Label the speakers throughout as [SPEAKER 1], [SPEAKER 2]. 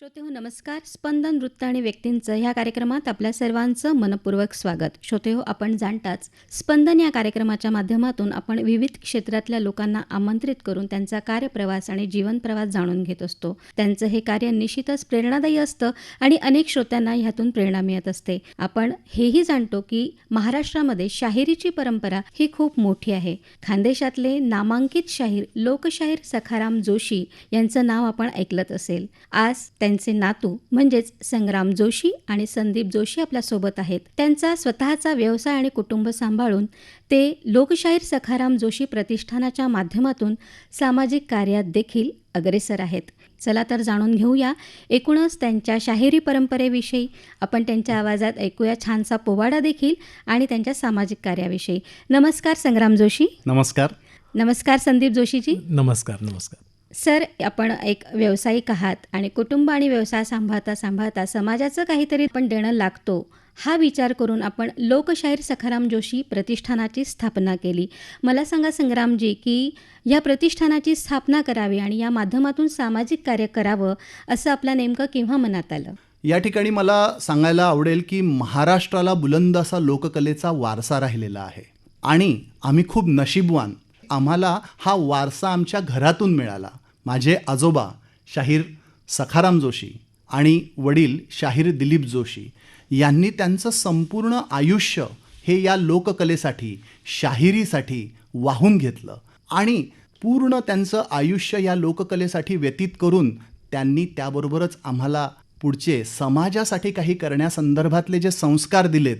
[SPEAKER 1] श्रोते हो नमस्कार. स्पंदन वृत्त आणि व्यक्तींचं ह्या कार्यक्रमात आपल्या सर्वांचं मनपूर्वक स्वागत. श्रोते हो आपण जाणताच स्पंदन या कार्यक्रमाच्या माध्यमातून आपण विविध क्षेत्रातल्या लोकांना आमंत्रित करून त्यांचा कार्यप्रवास आणि जीवनप्रवास जाणून घेत असतो. त्यांचं हे कार्य निश्चितच प्रेरणादायी असतं आणि अनेक श्रोत्यांना ह्यातून प्रेरणा मिळत असते. आपण हेही जाणतो की महाराष्ट्रामध्ये शाहिरीची परंपरा ही खूप मोठी आहे. खानदेशातले नामांकित शाहीर लोकशाहीर सखाराम जोशी यांचं नाव आपण ऐकलत असेल. आज त्यांचे नातू म्हणजेच संग्राम जोशी आणि संदीप जोशी आपल्यासोबत आहेत. त्यांचा स्वतःचा व्यवसाय आणि कुटुंब सांभाळून ते लोकशाहीर सखाराम जोशी प्रतिष्ठानाच्या माध्यमातून सामाजिक कार्यात देखील अग्रेसर आहेत. चला तर जाणून घेऊया. एकूणच त्यांच्या शाहिरी परंपरेविषयी आपण त्यांच्या आवाजात ऐकूया छानसा पोवाडा देखील आणि त्यांच्या सामाजिक कार्याविषयी. नमस्कार संग्राम जोशी.
[SPEAKER 2] नमस्कार.
[SPEAKER 1] नमस्कार संदीप जोशीजी.
[SPEAKER 3] नमस्कार नमस्कार.
[SPEAKER 1] सर आपण एक व्यावसायिक आहात आणि कुटुंब आणि व्यवसाय सांभाळता सांभाळता समाजाचं काहीतरी पण देणं लागतो. हा विचार करून आपण लोकशाहीर सखाराम जोशी प्रतिष्ठानाची स्थापना केली. मला सांगा संग्रामजी की या प्रतिष्ठानाची स्थापना करावी आणि या माध्यमातून सामाजिक कार्य करावं असं आपल्या नेमकं केव्हा मनात आलं?
[SPEAKER 2] या ठिकाणी मला सांगायला आवडेल की महाराष्ट्राला बुलंद असा लोककलेचा वारसा राहिलेला आहे. आणि आम्ही खूप नशीबवान आम्हाला हा वारसा आमच्या घरातून मिळाला. माझे आजोबा शाहीर सखाराम जोशी आणि वडील शाहीर दिलीप जोशी यांनी त्यांचं संपूर्ण आयुष्य हे या लोककलेसाठी शाहिरीसाठी वाहून घेतलं आणि पूर्ण त्यांचं आयुष्य या लोककलेसाठी व्यतीत करून त्यांनी त्याबरोबरच आम्हाला पुढचे समाजासाठी काही करण्यासंदर्भातले जे संस्कार दिलेत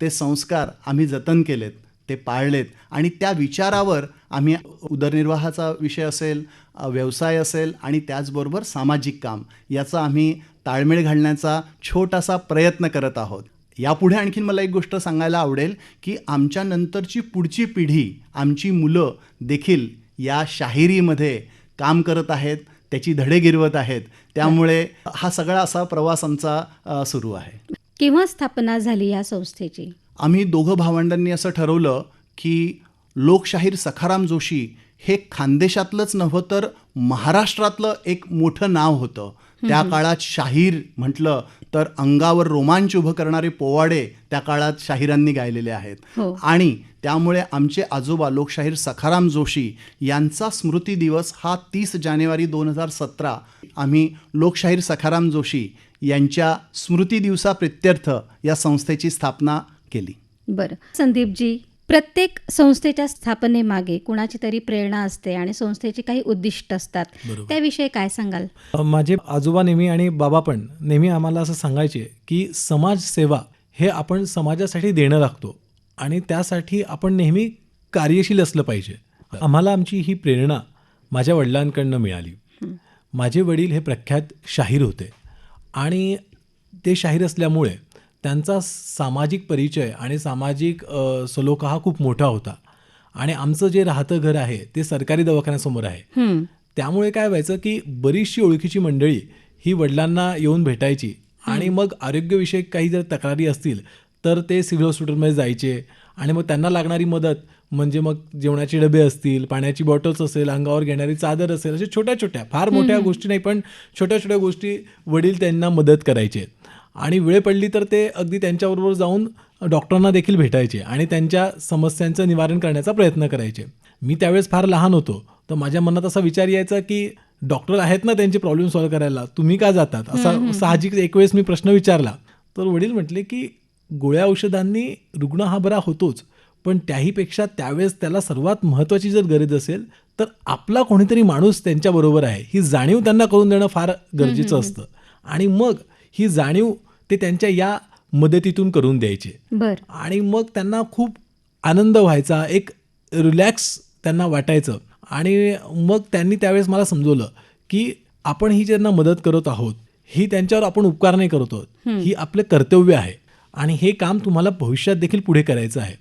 [SPEAKER 2] ते संस्कार आम्ही जतन केलेत ते पाळलेत आणि त्या विचारावर आम्ही उदरनिर्वाहाचा विषय असेल व्यवसाय असेल आणि त्याचबरोबर सामाजिक काम याचा आम्ही ताळमेळ घालण्याचा छोटासा प्रयत्न करत आहोत. यापुढे आणखीन मला एक गोष्ट सांगायला आवडेल की आमच्या नंतरची पुढची पिढी आमची मुलं देखील या शाहिरीमध्ये काम करत आहेत त्याची धडे गिरवत आहेत. त्यामुळे हा सगळा असा प्रवास आमचा सुरू आहे.
[SPEAKER 1] केव्हा स्थापना झाली या संस्थेची?
[SPEAKER 2] आम्ही दोघं भावंडांनी असं ठरवलं की लोकशाहीर सखाराम जोशी हे खानदेशातलंच नव्हं तर महाराष्ट्रातलं एक मोठं नाव होतं. त्या काळात शाहीर म्हटलं तर अंगावर रोमांच उभं करणारे पोवाडे त्या काळात शाहिरांनी गायलेले आहेत.
[SPEAKER 1] हो.
[SPEAKER 2] आणि त्यामुळे आमचे आजोबा लोकशाहीर सखाराम जोशी यांचा स्मृती दिवस हा तीस जानेवारी दोन हजार सतरा. आम्ही लोकशाहीर सखाराम जोशी यांच्या स्मृती दिवसाप्रित्यर्थ या संस्थेची स्थापना केली.
[SPEAKER 1] बरं. संदीपजी प्रत्येक संस्थेच्या स्थापनेमागे कुणाची तरी प्रेरणा असते आणि संस्थेची काही उद्दिष्ट असतात. त्याविषयी काय सांगाल?
[SPEAKER 3] माझे आजोबा नेहमी आणि बाबा पण नेहमी आम्हाला असं सांगायचे की समाजसेवा हे आपण समाजासाठी देणं लागतो आणि त्यासाठी आपण नेहमी कार्यशील असलं पाहिजे. आम्हाला आमची ही प्रेरणा माझ्या वडिलांकडनं मिळाली. माझे वडील हे प्रख्यात शाहीर होते आणि ते शाहीर असल्यामुळे त्यांचा सामाजिक परिचय आणि सामाजिक सलोखा हा खूप मोठा होता. आणि आमचं जे राहतं घर आहे ते सरकारी दवाखान्यासमोर आहे. त्यामुळे काय व्हायचं की बरीचशी ओळखीची मंडळी ही वडिलांना येऊन भेटायची. आणि मग आरोग्यविषयक काही जर तक्रारी असतील तर ते सिव्हिल हॉस्पिटलमध्ये जायचे. आणि मग त्यांना लागणारी मदत म्हणजे मग जेवणाचे डबे असतील पाण्याची बॉटल्स असेल अंगावर घेणारी चादर असेल अशा छोट्या छोट्या फार मोठ्या गोष्टी नाही पण छोट्या छोट्या गोष्टी वडील त्यांना मदत करायचे. आणि वेळ पडली तर ते अगदी त्यांच्याबरोबर जाऊन डॉक्टरांना देखील भेटायचे आणि त्यांच्या समस्यांचं निवारण करण्याचा प्रयत्न करायचे. मी त्यावेळेस फार लहान होतो तर माझ्या मनात असा विचार यायचा की डॉक्टर आहेत ना त्यांचे प्रॉब्लेम सॉल्व्ह करायला तुम्ही का जातात? असा साहजिक एक वेळेस मी प्रश्न विचारला. तर वडील म्हटले की गोळ्या औषधांनी रुग्ण हा बरा होतोच पण त्याहीपेक्षा त्यावेळेस त्याला सर्वात महत्त्वाची जर गरज असेल तर आपला कोणीतरी माणूस त्यांच्याबरोबर आहे. ही जाणीव त्यांना करून देणं फार गरजेचं असतं. आणि मग ही जाणीव ते त्यांच्या या मदतीतून करून द्यायचे.
[SPEAKER 1] बर.
[SPEAKER 3] आणि मग त्यांना खूप आनंद व्हायचा एक रिलॅक्स त्यांना वाटायचं. आणि मग त्यांनी त्यावेळेस मला समजवलं की आपण ही ज्यांना मदत करत आहोत ही त्यांच्यावर आपण उपकार नाही करत आहोत. ही आपलं कर्तव्य आहे. आणि हे काम तुम्हाला भविष्यात देखील पुढे करायचं आहे.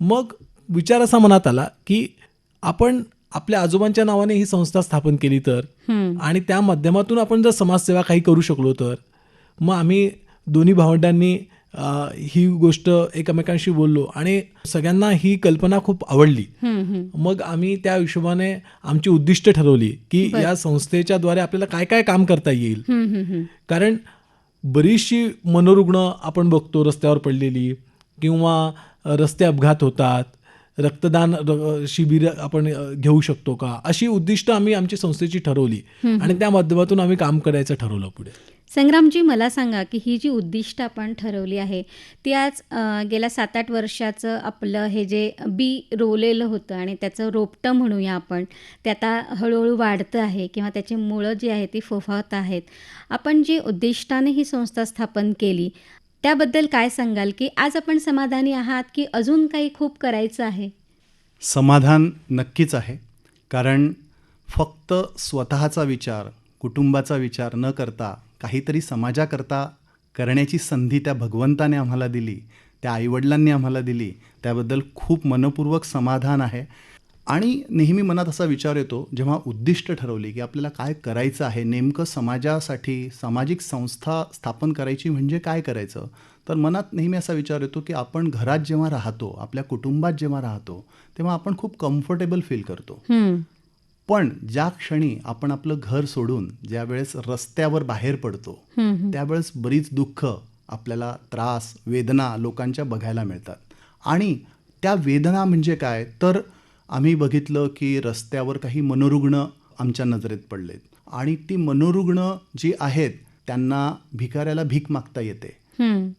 [SPEAKER 3] मग विचार असा मनात आला की आपण आपल्या आजोबांच्या नावाने ही संस्था स्थापन केली तर आणि त्या माध्यमातून आपण जर समाजसेवा काही करू शकलो तर मग आम्ही दोन्ही भावंडांनी ही गोष्ट एकमेकांशी बोललो आणि सगळ्यांना ही कल्पना खूप आवडली. मग आम्ही त्या हिशोबाने आमची उद्दिष्ट ठरवली की या संस्थेच्या द्वारे आपल्याला काय काय काम करता येईल. कारण बरीचशी मनोरुग्ण आपण बघतो रस्त्यावर पडलेली किंवा रस्ते अपघात होतात रक्तदान शिबिर आपण घेऊ शकतो का? अशी उद्दिष्ट आम्ही आमची संस्थेची ठरवली. आणि त्या माध्यमातून आम्ही काम करायचं ठरवलं पुढे.
[SPEAKER 1] संग्रामजी मला सांगा की ही जी उद्दिष्ट आपण ठरवली आहे ती आज गेल्या सात आठ वर्षाचं आपलं हे जे बी रोवलेलं होतं आणि त्याचं रोपटं म्हणूया आपण ते आता हळूहळू वाढतं आहे किंवा त्याची मुळं जी आहेत ती फोफावत आहेत. आपण जी उद्दिष्टाने ही संस्था स्थापन केली त्याबद्दल काय सांगाल की आज आपण समाधानी आहात की अजून काही खूप करायचं आहे?
[SPEAKER 2] समाधान नक्कीच आहे. कारण फक्त स्वतःचा विचार कुटुंबाचा विचार न करता काहीतरी समाजाकरता करण्याची संधी त्या भगवंताने आम्हाला दिली त्या आईवडिलांनी आम्हाला दिली त्याबद्दल खूप मनपूर्वक समाधान आहे. आणि नेहमी मनात असा विचार येतो जेव्हा उद्दिष्ट ठरवली की आपल्याला काय करायचं आहे नेमकं समाजासाठी सामाजिक संस्था स्थापन करायची म्हणजे काय करायचं तर मनात नेहमी असा विचार येतो की आपण घरात जेव्हा राहतो आपल्या कुटुंबात जेव्हा राहतो तेव्हा आपण खूप कम्फर्टेबल फील करतो. पण ज्या क्षणी आपण आपलं घर सोडून ज्या वेळेस रस्त्यावर बाहेर पडतो. त्यावेळेस बरीच दुःख आपल्याला त्रास वेदना लोकांच्या बघायला मिळतात आणि त्या वेदना म्हणजे काय तर आम्ही बघितलं की रस्त्यावर काही मनोरुग्ण आमच्या नजरेत पडलेत. आणि ती मनोरुग्ण जी आहेत त्यांना भिकाऱ्याला भीक मागता येते.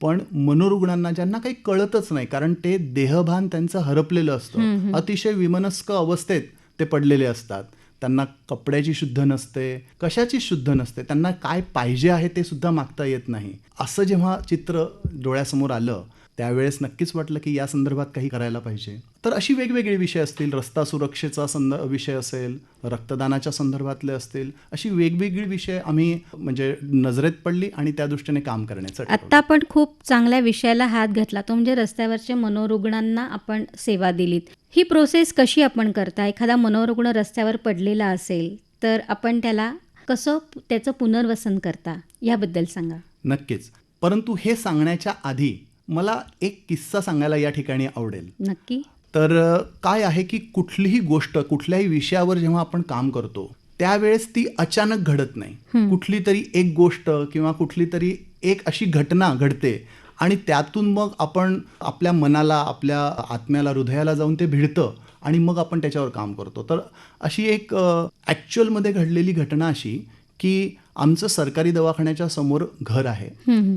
[SPEAKER 2] पण मनोरुग्णांना ज्यांना काही कळतच नाही कारण ते देहभान त्यांचं हरपलेलं असतं. अतिशय विमनस्क अवस्थेत ते पडलेले असतात. त्यांना कपड्याची शुद्ध नसते. कशाची शुद्ध नसते? त्यांना काय पाहिजे आहे ते सुद्धा मागता येत नाही. असं जेव्हा चित्र डोळ्यासमोर आलं त्यावेळेस नक्कीच वाटलं की या संदर्भात काही करायला पाहिजे. तर अशी वेगवेगळे विषय असतील रस्ता सुरक्षेचा संद विषय असेल रक्तदानाच्या संदर्भातले असतील अशी वेगवेगळी विषय आम्ही म्हणजे नजरेत पडली आणि त्या दृष्टीने काम करण्याचं.
[SPEAKER 1] आत्ता आपण खूप चांगल्या विषयाला हात घातला. तो म्हणजे रस्त्यावरच्या मनोरुग्णांना आपण सेवा दिलीत. ही प्रोसेस कशी आपण करता? एखादा मनोरुग्ण रस्त्यावर पडलेला असेल तर आपण त्याला कसं त्याचं पुनर्वसन करता? याबद्दल सांगा.
[SPEAKER 2] नक्कीच. परंतु हे सांगण्याच्या आधी मला एक किस्सा सांगायला या ठिकाणी आवडेल.
[SPEAKER 1] नक्की.
[SPEAKER 2] तर काय आहे की कुठलीही गोष्ट कुठल्याही विषयावर जेव्हा आपण काम करतो त्यावेळेस ती अचानक घडत नाही. कुठली तरी एक गोष्ट किंवा कुठली तरी एक अशी घटना घडते आणि त्यातून मग आपण आपल्या मनाला आपल्या आत्म्याला हृदयाला जाऊन ते भिडतं आणि मग आपण त्याच्यावर काम करतो. तर अशी एक ॲक्च्युअलमध्ये घडलेली घटना अशी की आमचं सरकारी दवाखान्याच्या समोर घर आहे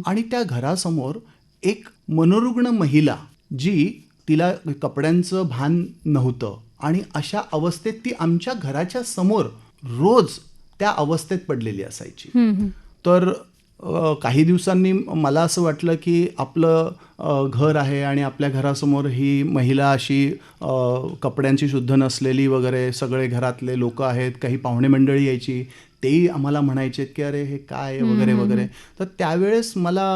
[SPEAKER 2] आणि त्या घरासमोर एक मनोरुग्ण महिला जी तिला कपड्यांचं भान नव्हतं आणि अशा अवस्थेत ती आमच्या घराच्या समोर रोज त्या अवस्थेत पडलेली असायची. तर काही दिवसांनी मला असं वाटलं की आपलं घर आहे आणि आपल्या घरासमोर ही महिला अशी कपड्यांची शुद्ध नसलेली वगैरे सगळे घरातले लोक आहेत काही पाहुणे मंडळी यायची तेही आम्हाला म्हणायचे की अरे हे काय वगैरे वगैरे. तर त्यावेळेस मला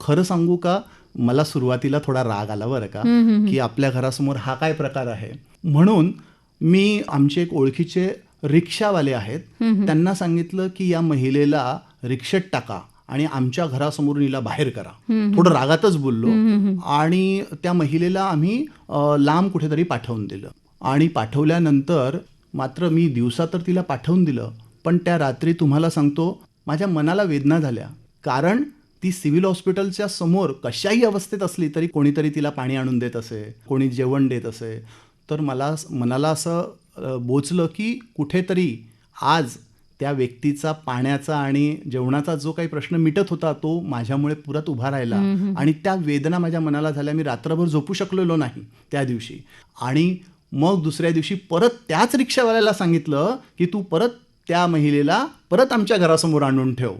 [SPEAKER 2] खरं सांगू का मला सुरुवातीला थोडा राग आला बरं का की आपल्या घरासमोर हा काय प्रकार आहे? म्हणून मी आमचे एक ओळखीचे रिक्षावाले आहेत त्यांना सांगितलं की या महिलेला रिक्षेत टाका आणि आमच्या घरासमोरून हिला बाहेर करा. थोडं रागातच बोललो. आणि त्या महिलेला आम्ही लांब कुठेतरी पाठवून दिलं. आणि पाठवल्यानंतर मात्र मी दिवसा तर तिला पाठवून दिलं. पण त्या रात्री तुम्हाला सांगतो माझ्या मनाला वेदना झाल्या. कारण ती सिव्हिल हॉस्पिटलच्या समोर कशाही अवस्थेत असली तरी कोणीतरी तिला पाणी आणून देत असे कोणी जेवण देत असे. तर मला मनाला असं बोचलं की कुठेतरी आज त्या व्यक्तीचा पाण्याचा आणि जेवणाचा जो काही प्रश्न मिटत होता तो माझ्यामुळे पुरत उभा राहिला. आणि त्या वेदना माझ्या मनाला झाल्या. मी रात्रभर झोपू शकलेलो नाही त्या दिवशी. आणि मग दुसऱ्या दिवशी परत त्याच रिक्षावाल्याला सांगितलं की तू परत त्या महिलेला परत आमच्या घरासमोर आणून ठेव.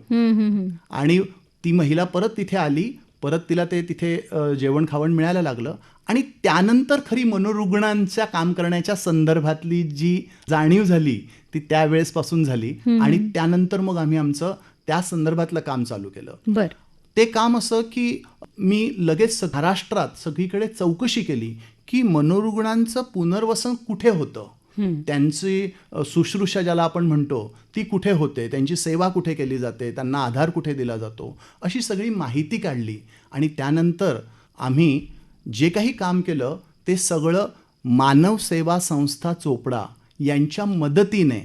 [SPEAKER 2] आणि ती महिला परत तिथे आली परत तिला ते तिथे जेवण खावण मिळायला लागलं. आणि त्यानंतर खरी मनोरुग्णांच्या काम करण्याच्या संदर्भातली जी जाणीव झाली ती त्यावेळेसपासून झाली. आणि त्यानंतर मग आम्ही आमचं त्या संदर्भातलं काम चालू केलं.
[SPEAKER 1] बर.
[SPEAKER 2] ते काम असं की मी लगेच महाराष्ट्रात सगळीकडे चौकशी केली की मनोरुग्णांचं पुनर्वसन कुठे होतं. त्यांची शुश्रूषा ज्याला आपण म्हणतो ती कुठे होते? त्यांची सेवा कुठे केली जाते? त्यांना आधार कुठे दिला जातो? अशी सगळी माहिती काढली आणि त्यानंतर आम्ही जे काही काम केलं ते सगळं मानव सेवा संस्था चोपडा यांच्या मदतीने.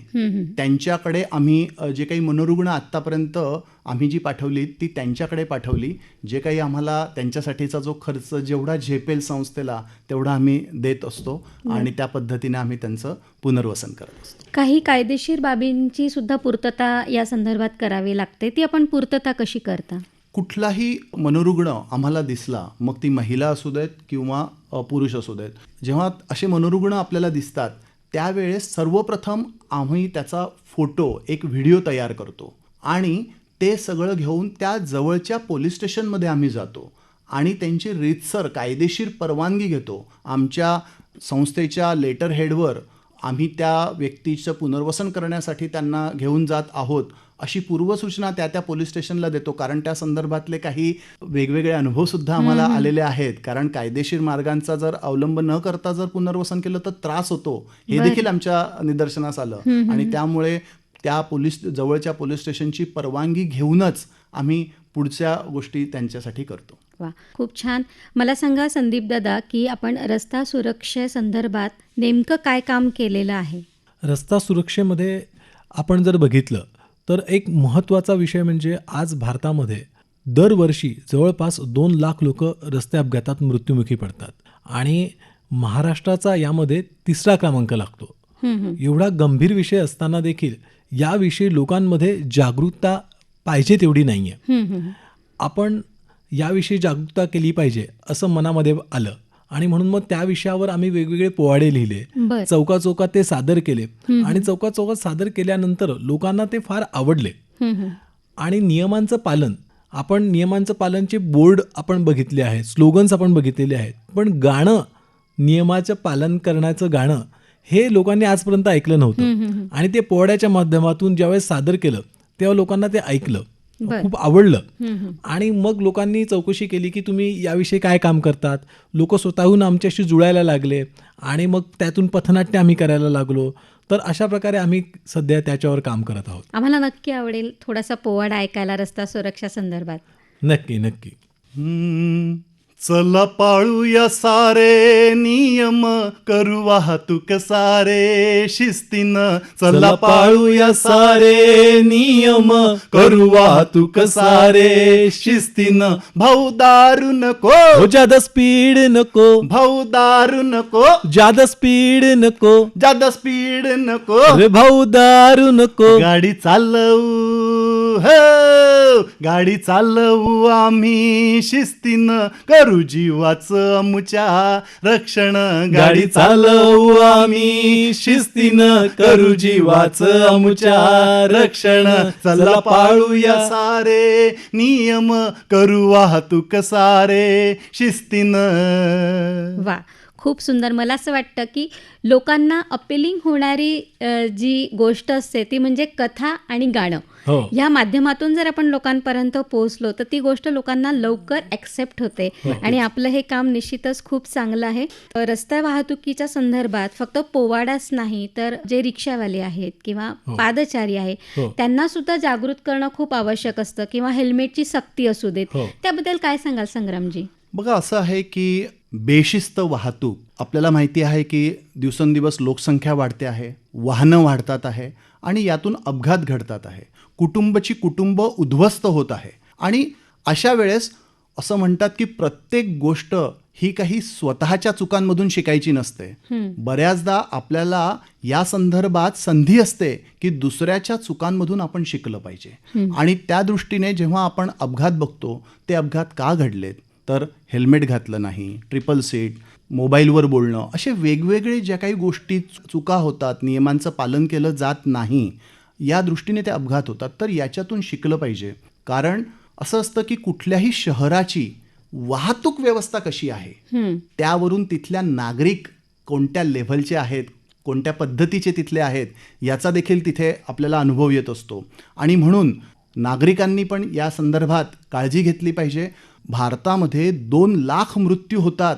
[SPEAKER 2] त्यांच्याकडे आम्ही जे काही मनोरुग्ण आत्तापर्यंत आम्ही जी पाठवली ती त्यांच्याकडे पाठवली. जे काही आम्हाला त्यांच्यासाठीचा जो खर्च जेवढा झेपेल संस्थेला तेवढा आम्ही देत असतो आणि त्या पद्धतीने आम्ही त्यांचं पुनर्वसन करत असतो.
[SPEAKER 1] काही कायदेशीर बाबींची सुद्धा पूर्तता या संदर्भात करावी लागते. ती आपण पूर्तता कशी करता?
[SPEAKER 2] कुठलाही मनोरुग्ण आम्हाला दिसला मग ती महिला असू देत किंवा पुरुष असू देत जेव्हा असे मनोरुग्ण आपल्याला दिसतात त्यावेळेस सर्वप्रथम आम्ही त्याचा फोटो एक व्हिडिओ तयार करतो आणि ते सगळं घेऊन त्या जवळच्या पोलीस स्टेशनमध्ये आम्ही जातो आणि त्यांची रीतसर कायदेशीर परवानगी घेतो. आमच्या संस्थेच्या लेटर हेडवर आम्ही त्या व्यक्तीचं पुनर्वसन करण्यासाठी त्यांना घेऊन जात आहोत. अशी पूर्वसूचना त्या त्या पोलीस स्टेशनला देतो. कारण त्या संदर्भातले काही वेगवेगळे अनुभव सुद्धा आम्हाला आलेले आहेत. कारण कायदेशीर मार्गांचा जर अवलंब न करता जर पुनर्वसन केलं तर त्रास होतो. हे देखील आमच्या निदर्शनास आलं. आणि त्यामुळे त्या पोलीस जवळच्या पोलीस स्टेशनची परवानगी घेऊनच आम्ही पुढच्या गोष्टी त्यांच्यासाठी करतो.
[SPEAKER 1] वा खूप छान. मला सांगा संदीप दादा की आपण रस्ता सुरक्षेसंदर्भात नेमकं काय काम केलेलं आहे?
[SPEAKER 3] रस्ता सुरक्षेमध्ये आपण जर बघितलं तर एक महत्त्वाचा विषय म्हणजे आज भारतामध्ये दरवर्षी जवळपास दोन लाख लोक रस्ते अपघातात मृत्युमुखी पडतात आणि महाराष्ट्राचा यामध्ये तिसरा क्रमांक लागतो. एवढा गंभीर विषय असताना देखील याविषयी लोकांमध्ये जागरूकता पाहिजे तेवढी नाही आहे. आपण याविषयी जागरूकता केली पाहिजे असं मनामध्ये आलं आणि म्हणून मग त्या विषयावर आम्ही वेगवेगळे पोवाडे लिहिले. चौका चौकात ते सादर केले. आणि चौका चौकात सादर केल्यानंतर लोकांना ते फार आवडले. आणि नियमांचं पालन. आपण नियमांचं पालनचे बोर्ड आपण बघितले आहेत स्लोगन्स आपण बघितलेले आहेत. पण गाणं नियमाचं पालन करण्याचं गाणं हे लोकांनी आजपर्यंत ऐकलं नव्हतं. आणि ते पोवाड्याच्या माध्यमातून ज्यावेळेस सादर केलं तेव्हा लोकांना ते ऐकलं. खूप आवडलं. आणि मग लोकांनी चौकशी केली की तुम्ही याविषयी काय काम करतात? लोक स्वतःहून आमच्याशी जुळायला लागले आणि मग त्यातून पथनाट्य आम्ही करायला लागलो. तर अशा प्रकारे आम्ही सध्या त्याच्यावर काम करत आहोत.
[SPEAKER 1] आम्हाला नक्की आवडेल थोडासा पोवाडा ऐकायला रस्ता सुरक्षा संदर्भात.
[SPEAKER 3] नक्की नक्की.
[SPEAKER 2] चला पाळूया सारे नियम करू वाहतूक सारे शिस्तीनं. चला पाळूया सारे नियम करू वाहतूक सारे शिस्तीनं. भाऊ दारू नको.
[SPEAKER 3] हो जादा स्पीड नको.
[SPEAKER 2] भाऊ दारू नको.
[SPEAKER 3] जादा स्पीड नको.
[SPEAKER 2] जादा स्पीड नको.
[SPEAKER 3] अरे भाऊ दारू नको.
[SPEAKER 2] गाडी चालवू. हो गाडी चालवू आम्ही शिस्तीनं. करू जीवाचं अमुच्या रक्षण.
[SPEAKER 3] गाडी चालवू आम्ही शिस्तीनं. करू जीवाचं अमुच्या रक्षण.
[SPEAKER 2] चला पाळूया सारे नियम. करू वाहतूक सारे शिस्तीनं.
[SPEAKER 1] वा. खूप सुंदर. मला असं वाटतं की लोकांना अपिलिंग होणारी जी गोष्ट असते ती म्हणजे कथा आणि गाणं.
[SPEAKER 3] हो.
[SPEAKER 1] या माध्यमातून जर आपण लोकांपर्यंत पोहोचलो तर ती गोष्ट लोकांना लवकर ॲक्सेप्ट होते. आणि आपलं हे काम निश्चितच खूप चांगलं आहे. रस्ता वाहतुकीच्या संदर्भात फक्त पोवाडाच नाही तर जे रिक्षावाले आहेत किंवा पादचारी आहे
[SPEAKER 3] हो.
[SPEAKER 1] त्यांना सुद्धा जागृत करणं खूप आवश्यक असतं किंवा हेल्मेटची सक्ती असू देत.
[SPEAKER 3] हो.
[SPEAKER 1] त्याबद्दल काय सांगाल संग्रामजी?
[SPEAKER 2] बघा असं आहे की बेशिस्त वाहतूक. आपल्याला माहिती आहे की दिवसेंदिवस लोकसंख्या वाढते आहे वाहनं वाढतात आहे आणि यातून अपघात घडतात आहे. कुटुंबची कुटुंब उद्ध्वस्त होत आहे. आणि अशा वेळेस असं म्हणतात की प्रत्येक गोष्ट ही काही स्वतःच्या चुकांमधून शिकायची नसते. बऱ्याचदा आपल्याला या संदर्भात संधी असते की दुसऱ्याच्या चुकांमधून आपण शिकलं पाहिजे. आणि त्या दृष्टीने जेव्हा आपण अपघात बघतो ते अपघात का घडलेत? तर हेल्मेट घातलं नाही ट्रिपल सीट मोबाईलवर बोलणं असे वेगवेगळे ज्या काही गोष्टी चुका होतात नियमांचं पालन केलं जात नाही या दृष्टीने ते अपघात होतात. तर याच्यातून शिकलं पाहिजे. कारण असं असतं की कुठल्याही शहराची वाहतूक व्यवस्था कशी आहे. त्यावरून तिथल्या नागरिक कोणत्या लेव्हलचे आहेत कोणत्या पद्धतीचे तिथले आहेत याचा देखील तिथे आपल्याला अनुभव येत असतो. आणि म्हणून नागरिकांनी पण या संदर्भात काळजी घेतली पाहिजे. भारतामध्ये दोन लाख मृत्यू होतात.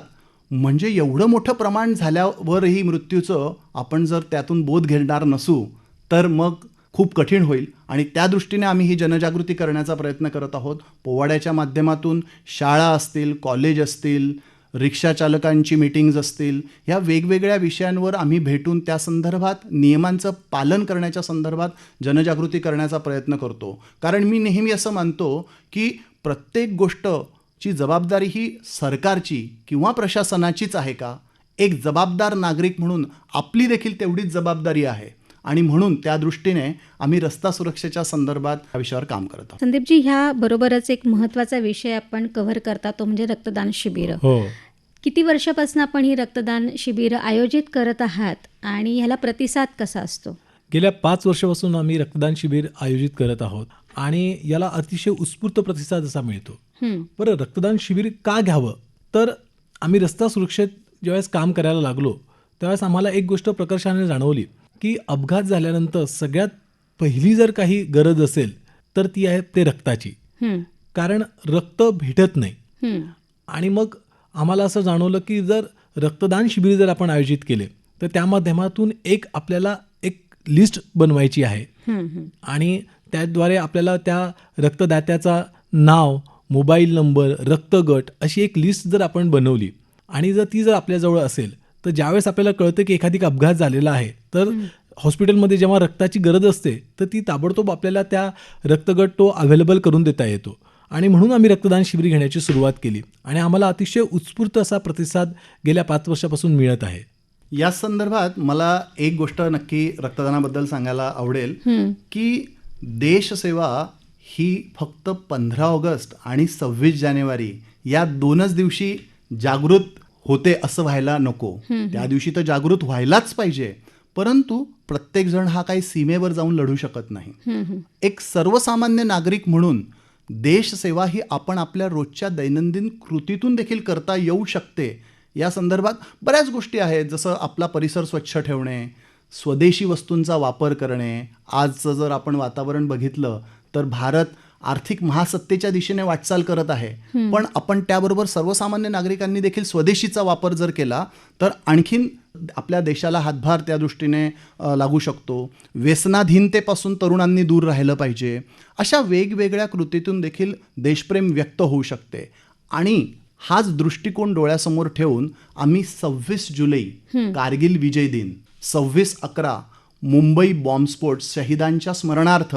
[SPEAKER 2] म्हणजे एवढं मोठं प्रमाण झाल्यावरही मृत्यूचं आपण जर त्यातून बोध घेणार नसू तर मग खूप कठीण होईल. आणि त्या दृष्टीने आम्ही ही जनजागृती करण्याचा प्रयत्न करत आहोत. पोवाड्याच्या माध्यमातून शाळा असतील कॉलेज असतील रिक्षा चालकांची मीटिंग्ज असतील ह्या वेगवेगळ्या विषयांवर आम्ही भेटून त्या संदर्भात नियमांचं पालन करण्याच्या संदर्भात जनजागृती करण्याचा प्रयत्न करतो. कारण मी नेहमी असं मानतो की प्रत्येक गोष्ट गोष्टची जबाबदारी ही सरकारची किंवा प्रशासनाचीच आहे का? एक जबाबदार नागरिक म्हणून आपली देखील तेवढीच जबाबदारी आहे. आणि म्हणून त्या दृष्टीने आम्ही रस्ता सुरक्षेच्या संदर्भात या विषयावर काम करत आहोत.
[SPEAKER 1] संदीपजी ह्या बरोबरच एक महत्त्वाचा विषय आपण कव्हर करता तो म्हणजे रक्तदान शिबिर.
[SPEAKER 3] हो.
[SPEAKER 1] किती वर्षापासून आपण ही रक्तदान शिबिर आयोजित करत आहात आणि ह्याला प्रतिसाद कसा असतो?
[SPEAKER 3] गेल्या पाच वर्षापासून आम्ही रक्तदान शिबिर आयोजित करत आहोत. आणि याला अतिशय उत्स्फूर्त प्रतिसाद असा मिळतो. बरं रक्तदान शिबिर का घ्यावं? तर आम्ही रस्ता सुरक्षेत ज्यावेळेस काम करायला लागलो त्यावेळेस आम्हाला एक गोष्ट प्रकर्षाने जाणवली की अपघात झाल्यानंतर सगळ्यात पहिली जर काही गरज असेल तर ती आहे ते रक्ताची. कारण रक्त भेटत नाही. आणि मग आम्हाला असं जाणवलं की जर रक्तदान शिबिर जर आपण आयोजित केले तर त्या माध्यमातून एक आपल्याला एक लिस्ट बनवायची आहे. आणि त्याद्वारे आपल्याला त्या रक्तदात्याचा नाव मोबाईल नंबर रक्तगट अशी एक लिस्ट जर आपण बनवली आणि जर ती जर आपल्याजवळ असेल तर ज्यावेळेस आपल्याला कळतं की एखादी अपघात झालेला आहे तर हॉस्पिटलमध्ये जेव्हा रक्ताची गरज असते तर ती ताबडतोब आपल्याला त्या रक्तगट तो अवेलेबल करून देता येतो. आणि म्हणून आम्ही रक्तदान शिबिर घेण्याची सुरुवात केली आणि आम्हाला अतिशय उत्स्फूर्त असा प्रतिसाद गेल्या पाच वर्षापासून मिळत आहे.
[SPEAKER 2] या संदर्भात मला एक गोष्ट नक्की रक्तदानाबद्दल सांगायला आवडेल की देशसेवा ही फक्त पंधरा ऑगस्ट आणि सव्वीस जानेवारी या दोनच दिवशी जागृत होते असं व्हायला नको. त्या दिवशी तर जागृत व्हायलाच पाहिजे. परंतु प्रत्येकजण हा काही सीमेवर जाऊन लढू शकत नाही. एक सर्वसामान्य नागरिक म्हणून देशसेवा ही आपण आपल्या रोजच्या दैनंदिन कृतीतून देखील करता येऊ शकते. या संदर्भात बऱ्याच गोष्टी आहेत. जसं आपला परिसर स्वच्छ ठेवणे स्वदेशी वस्तूंचा वापर करणे आजचं जर आपण वातावरण बघितलं तर भारत आर्थिक महासत्तेच्या दिशेने वाटचाल करत आहे. पण आपण त्याबरोबर सर्वसामान्य नागरिकांनी देखील स्वदेशीचा वापर जर केला तर आणखीन आपल्या देशाला हातभार त्या दृष्टीने लागू शकतो. व्यसनाधीनतेपासून तरुणांनी दूर राहिलं पाहिजे. अशा वेगवेगळ्या कृतीतून देखील देशप्रेम व्यक्त होऊ शकते. आणि हाच दृष्टिकोन डोळ्यासमोर ठेवून आम्ही सव्वीस जुलै कारगिल विजय दिन सव्वीस अकरा मुंबई बॉम्बस्फोट शहीदांच्या स्मरणार्थ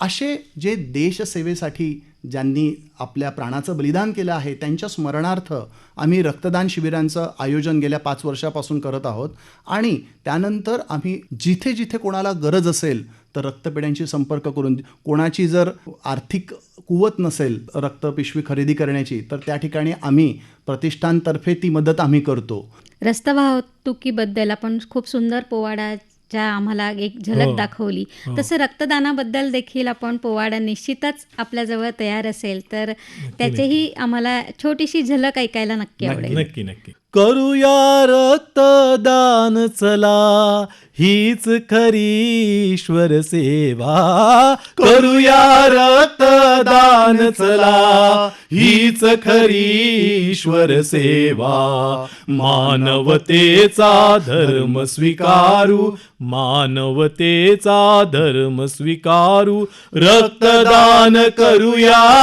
[SPEAKER 2] असे जे देशसेवेसाठी ज्यांनी आपल्या प्राणाचं बलिदान केलं आहे त्यांच्या स्मरणार्थ आम्ही रक्तदान शिबिरांचं आयोजन गेल्या पाच वर्षापासून करत आहोत. आणि त्यानंतर आम्ही जिथे जिथे कोणाला गरज असेल तर रक्तपेढ्यांशी संपर्क करून कोणाची जर आर्थिक कुवत नसेल रक्तपिशवी खरेदी करण्याची तर त्या ठिकाणी आम्ही प्रतिष्ठानतर्फे ती मदत आम्ही करतो.
[SPEAKER 1] रस्ता वाहतुकीबद्दल आपण खूप सुंदर पोवाडाच्या आम्हाला एक झलक
[SPEAKER 3] हो.
[SPEAKER 1] दाखवली. तसं रक्तदानाबद्दल देखील आपण पोवाडा निश्चितच आपल्याजवळ तयार असेल तर त्याचीही आम्हाला छोटीशी झलक ऐकायला नक्की आवडेल.
[SPEAKER 3] नक्की नक्की. करूया रक्तदान चला. हीच खरी ईश्वर सेवा. करूया रक्तदान चला. हीच खरी ईश्वर सेवा. मानवतेचा धर्म स्वीकारू. मानवतेचा धर्म स्वीकारू. रक्तदान करूया.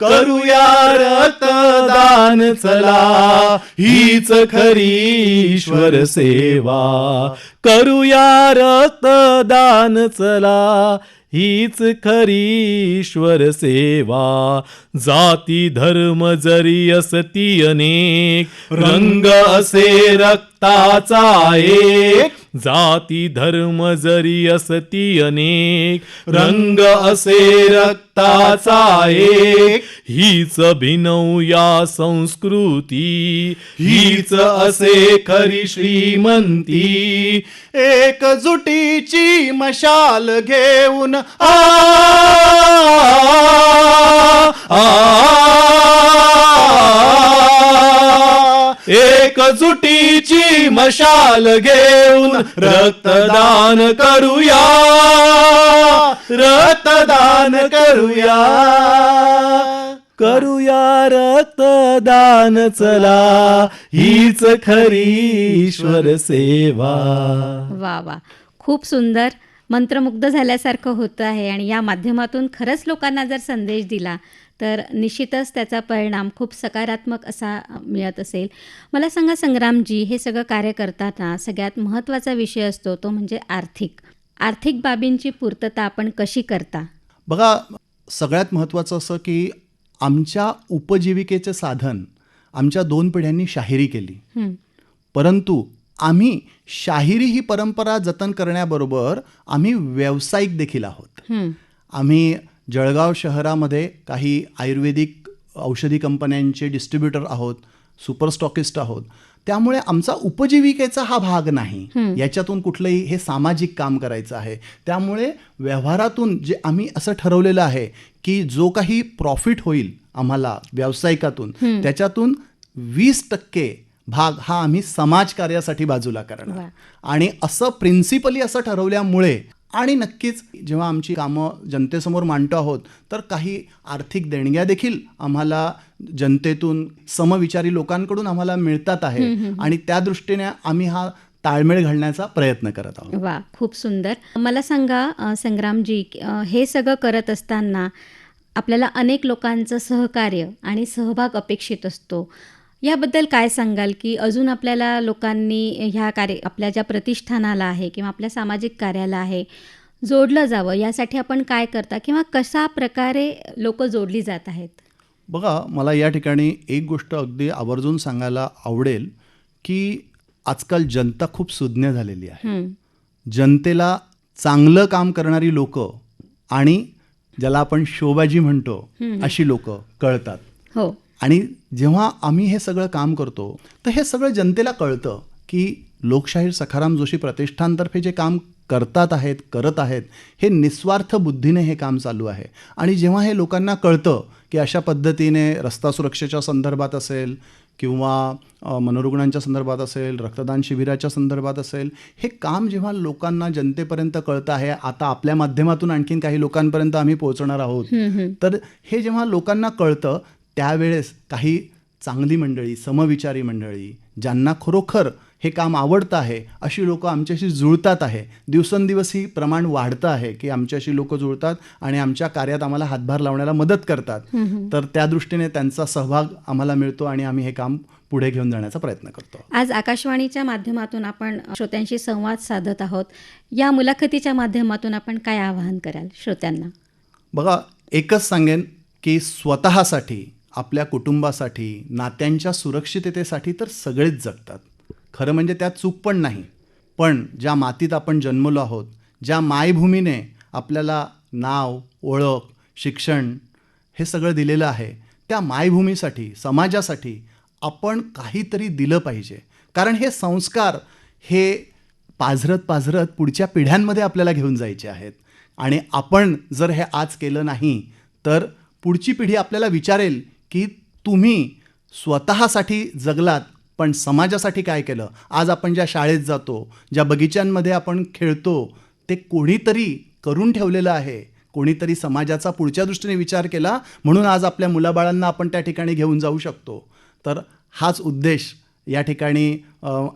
[SPEAKER 3] करूया रक्तदान चला. हीच खरी ईश्वर सेवा. करूया रक्तदान चला. हीच खरी ईश्वर सेवा. जाती धर्म जरी असती अनेक रंग असे रक्ताचा एक. जाती धर्म जरी असती अनेक रंग असे रक्ताचा एक. हीच भिनव या संस्कृती हीच असे खरी श्रीमंती.
[SPEAKER 2] एकजुटीची मशाल घेऊन
[SPEAKER 3] आ, आ, एकजुटीची मशाल घेऊन रक्तदान करूया रक्तदान करूया. करूया रक्तदान चला हीच खरी ईश्वर सेवा.
[SPEAKER 1] वा वा. खूप सुंदर. मंत्रमुग्ध झाल्यासारखं होतं आहे आणि या माध्यमातून खरंच लोकांना जर संदेश दिला तर निश्चितच त्याचा परिणाम खूप सकारात्मक असा मिळत असेल. मला सांगा संग्रामजी हे सगळं कार्य करताना सगळ्यात महत्त्वाचा विषय असतो तो म्हणजे आर्थिक. आर्थिक बाबींची पूर्तता आपण कशी करता?
[SPEAKER 2] बघा सगळ्यात महत्त्वाचं असं की आमच्या उपजीविकेचे साधन आमच्या दोन पिढ्यांनी शाहिरी केली. परंतु आम्ही शाहिरी ही परंपरा जतन करण्याबरोबर आम्ही व्यावसायिक देखील आहोत. आम्ही जळगाव शहरामध्ये काही आयुर्वेदिक औषधी कंपन्यांचे डिस्ट्रीब्युटर आहोत सुपर स्टॉकिस्ट आहोत. त्यामुळे आमचा उपजीविकेचा हा भाग नाही. याच्यातून कुठलंही हे सामाजिक काम करायचं आहे. त्यामुळे व्यवहारातून जे आम्ही असं ठरवलेलं आहे की जो काही प्रॉफिट होईल आम्हाला व्यावसायिकातून त्याच्यातून वीस टक्के भाग हा आम्ही समाजकार्यासाठी बाजूला करणार. आणि असं प्रिन्सिपली असं ठरवल्यामुळे आणि नक्कीच जेव्हा आमची कामं जनतेसमोर मांडतो आहोत तर काही आर्थिक देणग्या देखील आम्हाला जनतेतून समविचारी लोकांकडून आम्हाला मिळतात आहे. आणि त्या दृष्टीने आम्ही हा ताळमेळ घालण्याचा प्रयत्न करत आहोत.
[SPEAKER 1] वा खूप सुंदर. मला सांगा संग्रामजी हे सगळं करत असताना आपल्याला अनेक लोकांचं सहकार्य आणि सहभाग अपेक्षित असतो. याबद्दल काय सांगाल की अजून आपल्याला लोकांनी ह्या कार्य आपल्या ज्या प्रतिष्ठानाला आहे किंवा आपल्या सामाजिक कार्याला आहे जोडलं जावं यासाठी आपण काय करता किंवा कशा प्रकारे लोक जोडली जात आहेत?
[SPEAKER 2] बघा मला या ठिकाणी एक गोष्ट अगदी आवर्जून सांगायला आवडेल की आजकाल जनता खूप सुज्ञ झालेली आहे. जनतेला चांगलं काम करणारी लोक आणि ज्याला आपण शोबाजी म्हणतो अशी लोक कळतात.
[SPEAKER 1] हो.
[SPEAKER 2] आणि जेव्हा आम्ही हे सगळं काम करतो तर हे सगळं जनतेला कळतं की लोकशाहीर सखाराम जोशी प्रतिष्ठानतर्फे जे काम करतात आहेत करत आहेत हे निस्वार्थ बुद्धीने हे काम चालू आहे आणि जेव्हा हे लोकांना कळतं की अशा पद्धतीने रस्ता सुरक्षेच्या संदर्भात असेल किंवा मनोरुग्णांच्या संदर्भात असेल रक्तदान शिबिराच्या संदर्भात असेल हे काम जेव्हा लोकांना जनतेपर्यंत कळतं आहे आता आपल्या माध्यमातून आणखीन काही लोकांपर्यंत आम्ही पोहोचणार आहोत. तर हे जेव्हा लोकांना कळतं त्यावेळेस काही चांगली मंडळी समविचारी मंडळी ज्यांना खरोखर हे काम आवडतं आहे अशी लोक आमच्याशी जुळतात आहे. दिवसेंदिवस ही प्रमाण वाढतं आहे की आमच्याशी लोक जुळतात आणि आमच्या कार्यात आम्हाला हातभार लावण्याला मदत करतात. तर त्या दृष्टीने त्यांचा सहभाग आम्हाला मिळतो आणि आम्ही हे काम पुढे घेऊन जाण्याचा प्रयत्न करतो.
[SPEAKER 1] आज आकाशवाणीच्या माध्यमातून आपण श्रोत्यांशी संवाद साधत आहोत. या मुलाखतीच्या माध्यमातून आपण काय आवाहन कराल श्रोत्यांना?
[SPEAKER 2] बघा एकच सांगेन की स्वतःसाठी आपल्या कुटुंबासाठी नात्यांच्या सुरक्षिततेसाठी तर सगळेच जगतात. खरं म्हणजे त्यात चूक पण नाही. पण ज्या मातीत आपण जन्मलो आहोत ज्या मायभूमीने आपल्याला नाव ओळख शिक्षण हे सगळं दिलेलं आहे त्या मायभूमीसाठी समाजासाठी आपण काहीतरी दिलं पाहिजे. कारण हे संस्कार हे पाझरत पाझरत पुढच्या पिढ्यांमध्ये आपल्याला घेऊन जायचे आहेत. आणि आपण जर हे आज केलं नाही तर पुढची पिढी आपल्याला विचारेल की तुम्ही स्वतःसाठी जगलात पण समाजासाठी काय केलं? आज आपण ज्या शाळेत जातो ज्या बगीच्यांमध्ये आपण खेळतो ते कोणीतरी करून ठेवलेलं आहे. कोणीतरी समाजाचा पुढच्या दृष्टीने विचार केला म्हणून आज आपल्या मुलाबाळांना आपण त्या ठिकाणी घेऊन जाऊ शकतो. तर हाच उद्देश या ठिकाणी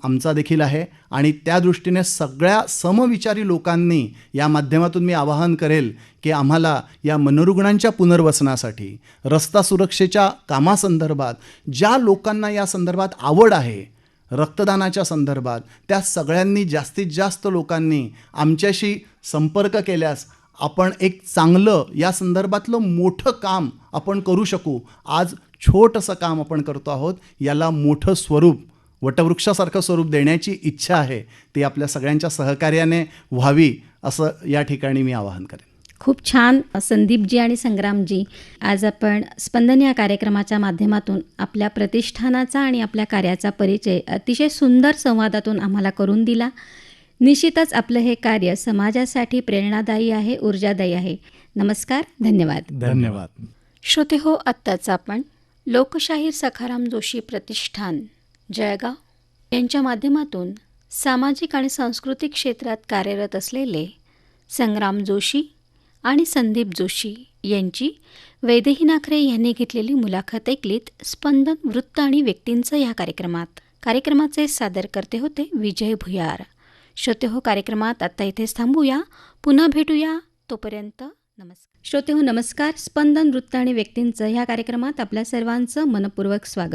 [SPEAKER 2] आमचा देखील आहे. आणि त्या दृष्टीने सगळ्या समविचारी लोकांनी या माध्यमातून मी आवाहन करेल की आम्हाला या मनोरुग्णांच्या पुनर्वसनासाठी रस्ता सुरक्षेच्या कामासंदर्भात ज्या लोकांना या संदर्भात आवड आहे रक्तदानाच्या संदर्भात त्या सगळ्यांनी जास्तीत जास्त लोकांनी आमच्याशी संपर्क केल्यास आपण एक चांगलं या संदर्भातलं मोठं काम आपण करू शकू. आज छोटंसं काम आपण करतो आहोत याला मोठं स्वरूप वटवृक्षासारखं स्वरूप देण्याची इच्छा आहे ती आपल्या सगळ्यांच्या सहकार्याने व्हावी असं या ठिकाणी मी आवाहन करेन.
[SPEAKER 1] खूप छान संदीपजी आणि संग्रामजी आज आपण स्पंदन या कार्यक्रमाच्या माध्यमातून आपल्या प्रतिष्ठानाचा आणि आपल्या कार्याचा परिचय अतिशय सुंदर संवादातून आम्हाला करून दिला. निश्चितच आपलं हे कार्य समाजासाठी प्रेरणादायी आहे ऊर्जादायी आहे. नमस्कार धन्यवाद.
[SPEAKER 3] धन्यवाद.
[SPEAKER 1] श्रोते हो आत्ताच आपण लोकशाहीर सखाराम जोशी प्रतिष्ठान जळगाव. यांच्या माध्यमातून सामाजिक आणि सांस्कृतिक क्षेत्रात कार्यरत असलेले संग्राम जोशी आणि संदीप जोशी यांची वैदेही नाखरे यांनी घेतलेली मुलाखत ऐकलीत स्पंदन वृत्त आणि व्यक्तींचं या कार्यक्रमात. कार्यक्रमाचे सादर करते होते विजय भुयार. श्रोते हो कार्यक्रमात आत्ता इथेच थांबूया. पुन्हा भेटूया. तोपर्यंत नमस्कार. श्रोते हो नमस्कार. स्पंदन वृत्त आणि व्यक्तींचं ह्या कार्यक्रमात आपल्या सर्वांचं मनपूर्वक स्वागत.